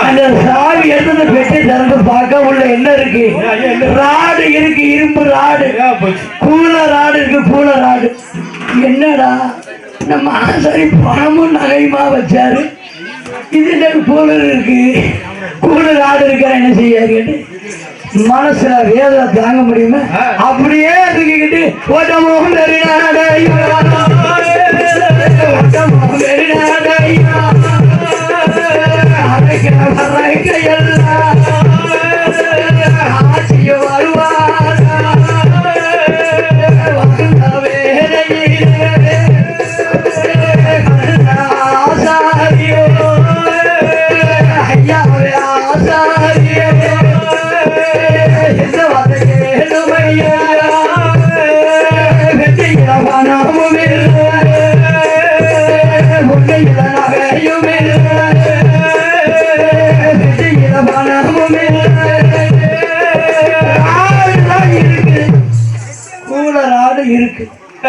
அந்த சாவி எடுத்து பெட்டி திறந்து பார்க்க உள்ள என்ன இருக்கு? ராடு இருக்கு இரும்பு ராடு. கூல ராடு இருக்கு கூல ராடு. என்னடா? நம்ம ஆசாரி பணமும் நகையுமா வச்சாரு. இது என்ன கூலர் இருக்கு? கூலர் ராடு இருக்கிற என்ன செய்யாரு மனசுல வேதனை தாங்க முடியுமா. அப்படியே தூக்கிக்கிட்டு வெறிநாடையா அரைக்கிற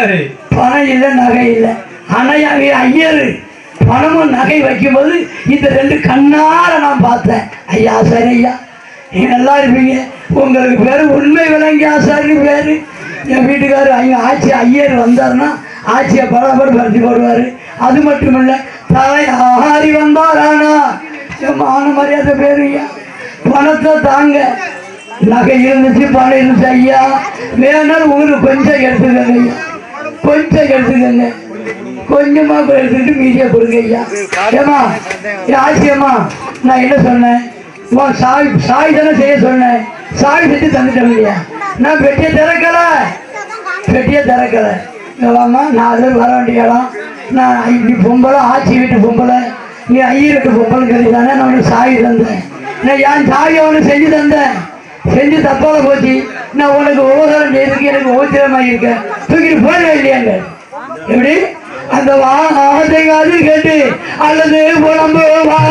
சரி பணம் இல்லை நகை இல்லை. அணையாவே ஐயர். பணமும் நகை வைக்கும்போது இந்த ரெண்டு கண்ணால நான் பார்த்தேன். ஐயா சரி ஐயா. நீங்க நல்லா இருப்பீங்க. உங்களுக்கு பேர் உண்மை விளங்கி ஆசாரின்னு பேர். என் வீட்டுக்காரர் ஐயா ஆட்சி ஐயர் வந்தாருன்னா ஆட்சியை பராபர் படுத்தி போடுவார் அது மட்டும் இல்லை தலை ஆரி வந்தாரானா? என் மான மரியாதை ஐயா. பணத்தை தாங்க. நகை இருந்துச்சு பணம் இருந்துச்சு ஐயா. வேணாலும் உங்களுக்கு கொஞ்சம் எடுத்துக்கங்க ஐயா. கொஞ்சம் எடுத்துக்கங்க கொஞ்சமா கூட எடுத்துக்கிட்டு மீதியா கொடுங்க ஐயா. ஏமா ஆசியம்மா நான் என்ன சொன்னேன்? சாய் சாய் தானே செய்ய சொன்னேன். சாய் செஞ்சு தந்துட்டேன் இல்லையா நான் பெட்டியை திறக்கல. பெட்டியை திறக்கல. இல்லாமா நான் நாலு வர வேண்டிய இடம். நான் இப்படி பொம்பளை ஆட்சி வீட்டு பொம்பளை. நீ ஐயர் வீட்டு பொம்பளை சொல்லி தானே நான் உனக்கு சாய் தந்தேன். நான் என் சாயை உனக்கு செஞ்சு தந்தேன். செஞ்சு தப்பால போச்சு. நான் உனக்கு உபகாரம் செய்யறதுக்கு எனக்கு ஓச்சிரமாக இருக்கேன் தூக்கிட்டு போயிட இல்லையாங்க எப்படி? அந்த வாசை காது கேட்டு அல்லது புலம்பு வாழ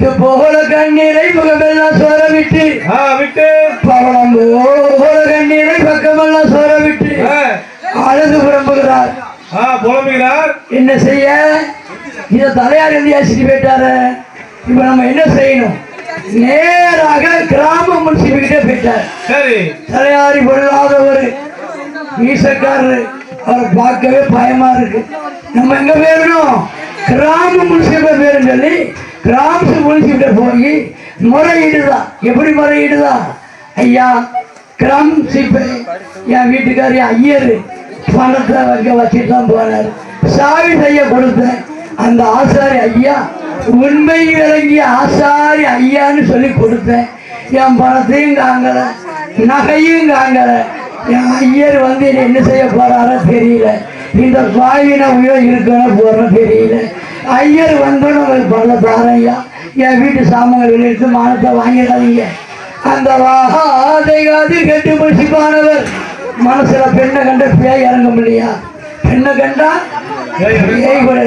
முத்து போல கண்ணீரை முகமெல்லாம் சோர விட்டு ஆ விட்டு. பவளம் போல கண்ணீரை பக்கமெல்லாம் சோர விட்டு ஆ, அழுது புறம்புகிறார். ஆ புலம்புகிறார். என்ன செய்ய? இதை தலையார் எழுதி அசிட்டு போயிட்டாரு. இப்ப நம்ம என்ன செய்யணும்? நேராக கிராம முன்சிபிக்கிட்டே போயிட்டார். சரி. தலையாரி பொருளாதவர் மீசக்காரரு. அவரை பார்க்கவே பயமா இருக்கு. நம்ம எங்க போயிடணும் கிராம முன்சிப பேருன்னு சொல்லி கிராம முன்சிபிட்ட போய் முறையீடுதான் எப்படி முறையீடுதான் ஐயா கிராம சீப்பை என் வீட்டுக்காரி ஐயர் பணத்தை வைக்க வச்சுட்டு தான் போனார். சாவி செய்ய கொடுத்தேன். அந்த ஆசாரி ஐயா உண்மை விளங்கிய ஆசாரி ஐயான்னு சொல்லி கொடுத்தேன். என் பணத்தையும் காங்கல நகையும் காங்கல. என் ஐயர் வந்து என்ன செய்ய போறாரோ தெரியல. இந்த பாயின உயிர் இருக்கணும் போறோம் தெரியல. ஐயர் வந்தோன்னு உங்களுக்கு பண்ண தாரேன் என் வீட்டு சாமான்கள் வெளியிட்டு மானத்தை வாங்கிடாதீங்க. அந்த வாதை காது கெட்டு முடிச்சுப்பானவர் மனசுல பெண்ணை கண்ட பேய் இறங்க முடியா பெண்ணை கண்டா பேய் கூட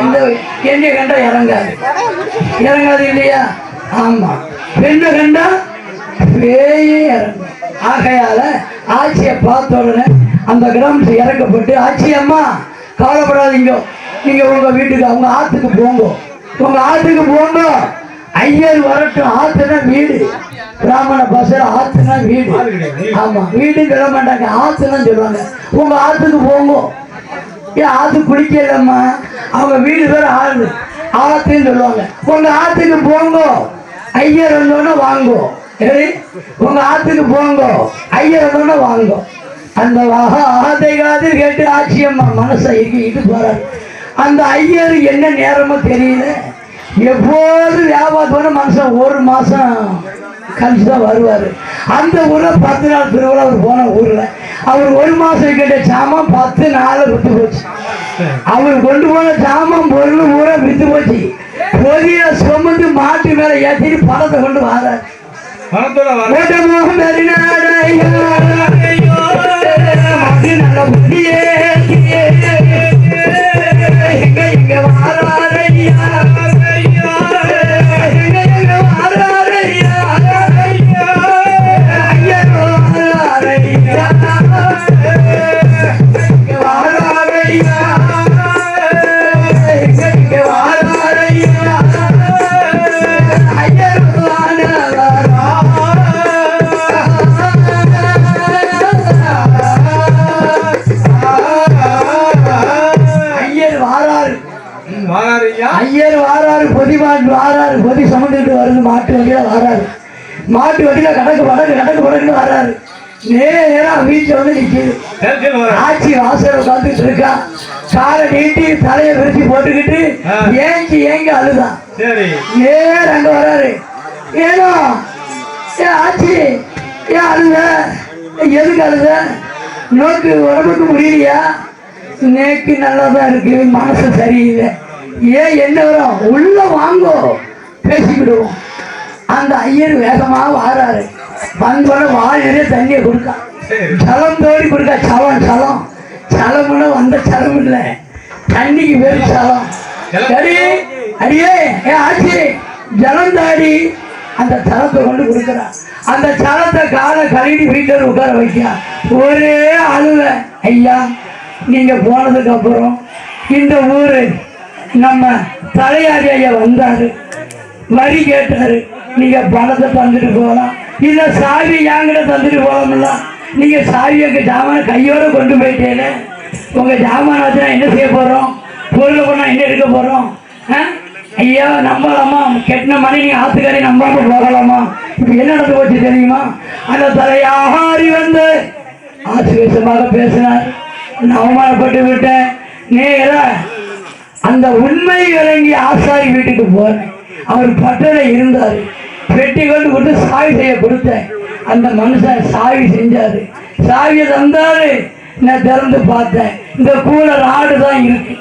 இந்த என்னை கண்டா இறங்காது. இறங்காது இல்லையா? ஆமா. பெண்ணை கண்டா பேயே இறங்கும். ஆகையால ஆட்சியை பார்த்த உடனே அந்த கிராமத்து இறக்கப்பட்டு ஆட்சி அம்மா கவலைப்படாதீங்க. நீங்க உங்க வீட்டுக்கு அவங்க ஆத்துக்கு போங்க. உங்க ஆத்துக்கு போங்க ஐயர் வரட்டும். ஆத்துனா வீடு. பிராமண பாசையில் ஆத்துனா வீடு. ஆமா வீடு சொல்ல மாட்டாங்க. ஆத்துனா சொல்லுவாங்க. உங்க ஆத்துக்கு போங்க. ஏன் ஆத்து குளிக்கலம்மா? அவங்க வீடு பேர் ஆறு ஆத்துன்னு சொல்லுவாங்க. உங்க ஆத்துக்கு போங்க. ஐயர் வந்தோன்னா வாங்கோ. சரி? உங்க ஆத்துக்கு போங்க. ஐயர் வந்தோன்னா வாங்கோ. அந்த ஆத்தை காதில் கேட்டு ஆட்சியம்மா மனசை இறுக்கிட்டு போறாரு. அந்த ஐயர் என்ன நேரமோ தெரியல. எப்போது வியாபாரம் மனுஷன் ஒரு மாசம் கழிச்சு தான் வருவார். அந்த ஊரில் பத்து நாள் திருவிழா அவர் போன ஊரில். அவர் ஒரு மாதம் கேட்ட சாமான் பத்து நாள் விட்டு போச்சு. அவர் கொண்டு போன சாமான் பொருள் பூரா வித்து போச்சு. பொதிய சுமந்து மாட்டு மேலே ஏற்றிட்டு பணத்தை கொண்டு வரார். பணத்தோட மாட்டு வண்டியில வாராரு. மாட்டு வண்டியில கடக்கு வடக்கு கடக்கு வடக்குன்னு வராரு. நேரா வீட்டுல வந்து வர. ஆச்சி வாசல் உட்காந்துட்டு இருக்கா காலை நீட்டி தலையை விரிச்சு போட்டுக்கிட்டு. ஏங்கி ஏங்கி அழுதான் நேர அங்க வராரு. ஏனோ ஏ ஆச்சி ஏன் அழுத. எதுக்கு அழுத? நோக்கு உடம்புக்கு முடியலையா? நேக்கு நல்லா தான் இருக்கு மனசு சரியில்லை. ஏன் என்ன வரும்? உள்ள வாங்கோ. பேசிக்கிடுவோம். அந்த ஐயர் வேகமா வாராரு. வந்தோட வாய் தண்ணியை கொடுக்கா. சலம் தோடி கொடுக்கா. சலம் சலம் சலம்னா வந்த சலம் இல்லை. தண்ணிக்கு பேர் சலம் சரி. அடியே ஏ ஆச்சி. ஜலம் தாடி. அந்த சலத்தை கொண்டு கொடுக்குறா. அந்த சலத்தை காலை கழுவி வீட்டில் உட்கார வைக்க ஒரே அழுவ. ஐயா நீங்க போனதுக்கு அப்புறம் இந்த ஊரு நம்ம தலையாரி ஐயா வந்தாரு. வரி கேட்டாரு. நீங்க பணத்தை தந்துட்டு போகலாம். இல்ல சாவி என்கிட்ட தந்துட்டு போகலாம்ல. நீங்க சாவியை ஜாமான கையோட கொண்டு போயிட்டேன்னு உங்க ஜாமான வச்சு என்ன செய்ய போறோம்? பொருள் பண்ணா என்ன எடுக்க போறோம்? ஆ? ஐயா நம்பலாமா? கெட்டின மணி நீங்க ஆத்துக்காரி நம்பாம போகலாமா? இப்ப என்ன நடந்து போச்சு தெரியுமா? அந்த தலையாரி வந்து ஆசுவேசமாக பேசினார். நான் அவமானப்பட்டு விட்டேன். நேரா அந்த உண்மை விளங்கி ஆசாரி வீட்டுக்கு போனேன் அவர் பட்டண இருந்தார். வெட்டி கொண்டு கொடுத்து சாவி செய்ய கொடுத்தேன். அந்த மனுஷன் சாவி செஞ்சாரு. சாவியை தந்தாரு. நான் திறந்து பார்த்தேன். இந்த கூலர் ஆடு தான் இருக்கு.